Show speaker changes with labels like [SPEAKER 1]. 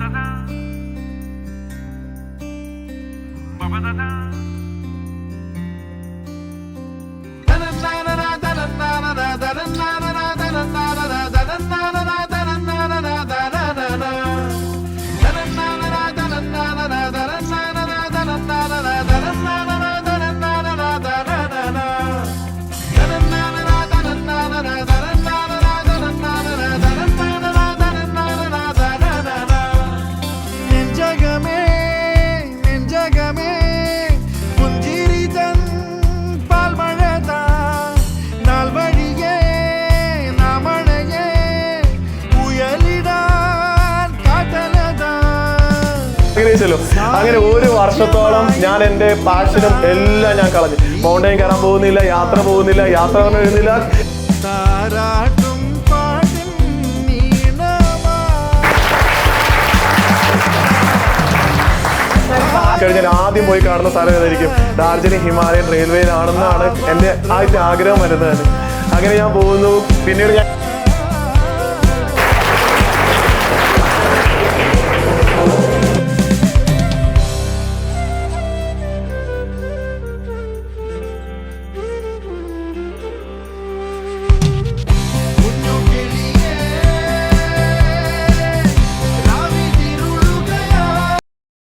[SPEAKER 1] Ba-ba-da-da. Ba-ba-da-da.
[SPEAKER 2] ആഗ്രഹിച്ചല്ലോ. അങ്ങനെ ഒരു വർഷത്തോളം ഞാൻ എന്റെ പാഷനും എല്ലാം ഞാൻ കളഞ്ഞു. മൗണ്ടൈൻ കയറാൻ പോകുന്നില്ല യാത്ര പോകുന്നില്ല യാത്ര പറഞ്ഞു എഴുന്നില്ല കഴിഞ്ഞാൽ ആദ്യം പോയി കാണുന്ന സ്ഥലം ഏതായിരിക്കും? ഡാർജിലിംഗ് ഹിമാലയൻ റെയിൽവേയിലാണെന്നാണ് എന്റെ ആദ്യത്തെ ആഗ്രഹം വരുന്നത്. അങ്ങനെ ഞാൻ പോകുന്നു. പിന്നീട് ഞാൻ